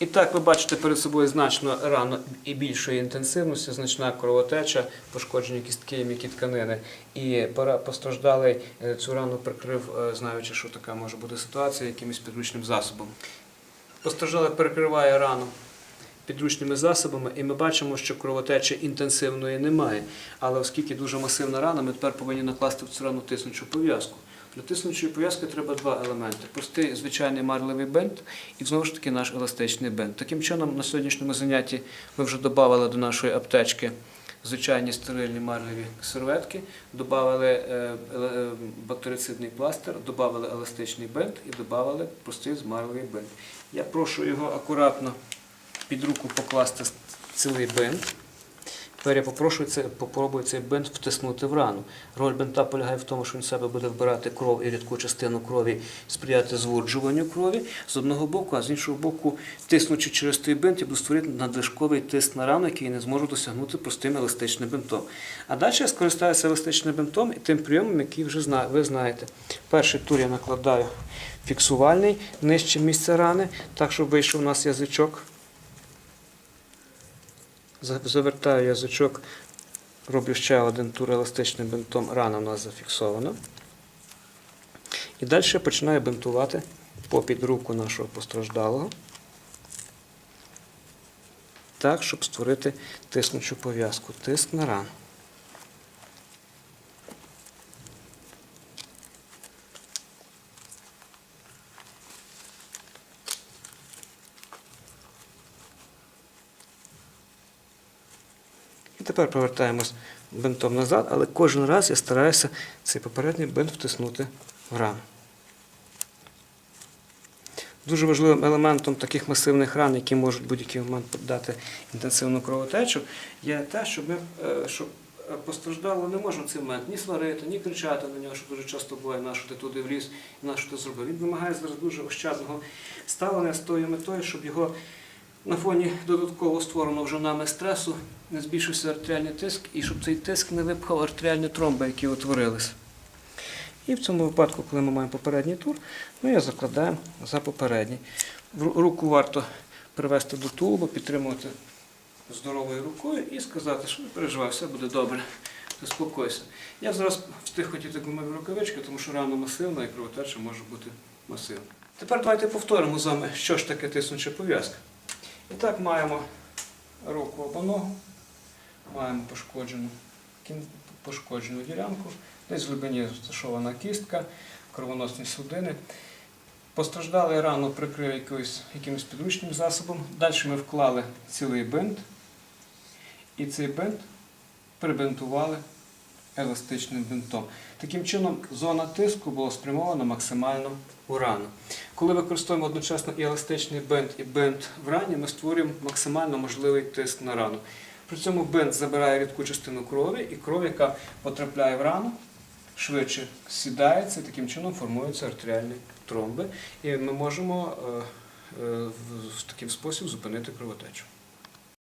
І так, ви бачите перед собою значно рану і більшої інтенсивності, значна кровотеча, пошкоджені кістки і м'які тканини. І постраждалий е, цю рану прикрив, е, знаючи, що така може бути ситуація, якимось підручним засобом. Постраждалий перекриває рану підручними засобами, і ми бачимо, що кровотечі інтенсивної немає. Але оскільки дуже масивна рана, ми тепер повинні накласти в цю рану тиснучу пов'язку. Для тиснучої пов'язки треба два елементи: простий звичайний марливий бинт і знову ж таки наш еластичний бинт. Таким чином, на сьогоднішньому занятті ми вже додали до нашої аптечки звичайні стерильні марлеві серветки, додали бактерицидний пластир, додали еластичний бинт і додали простий марлевий бинт. Я прошу його акуратно під руку покласти цілий бинт. Тепер я попрошу це, попробую цей бинт втиснути в рану. Роль бинта полягає в тому, що він себе буде вбирати кров і рідку частину крові, сприяти зводжуванню крові з одного боку, а з іншого боку, тиснучи через той бинт, я буду створити надлишковий тиск на рану, який я не зможу досягнути простим еластичним бинтом. А далі я скористаюся еластичним бинтом і тим прийомом, який вже ви знаєте. Перший тур я накладаю фіксувальний нижче місце рани, так щоб вийшов у нас язичок. За- Завертаю язичок, роблю ще один тур еластичним бинтом, рана у нас зафіксована. І далі починаю бинтувати попід руку нашого постраждалого, так, щоб створити тиснучу пов'язку. Тиск на рану. Тепер повертаємось бинтом назад, але кожен раз я стараюся цей попередній бинт втиснути в рану. Дуже важливим елементом таких масивних ран, які можуть в будь-який момент дати інтенсивну кровотечу, є те, щоб, е, щоб е, постраждало не можна цей момент ні сварити, ні кричати на нього, що дуже часто буває, на що ти туди вліз, на що ти зробив. Він вимагає зараз дуже ощадного ставлення з тою метою, щоб його на фоні додатково створеного вже нами стресу не збільшився артеріальний тиск і щоб цей тиск не випхав артеріальні тромби, які утворились. І в цьому випадку, коли ми маємо попередній тур, ми його закладаємо за попередній. Руку варто привести до тулуба, підтримувати здоровою рукою і сказати, що не переживай, все буде добре. Заспокойся. Я зараз встиг хотіти гумові рукавички, тому що рана масивна і кровотеча може бути масивна. Тепер давайте повторимо з вами, що ж таке тиснуча пов'язка. І так маємо руку або ногу, маємо пошкоджену, пошкоджену ділянку, десь в глибині розташована кістка, кровоносні судини. Постраждалий рану прикрив якоюсь, якимось підручним засобом. Далі ми вклали цілий бинт, і цей бинт прибинтували еластичним бинтом. Таким чином, зона тиску була спрямована максимально у рану. Коли використовуємо одночасно і еластичний бинт, і бинт в рані, ми створюємо максимально можливий тиск на рану. При цьому бинт забирає рідку частину крові, і кров, яка потрапляє в рану, швидше сідається, і таким чином формуються артеріальні тромби. І ми можемо е, е, в в такий спосіб зупинити кровотечу.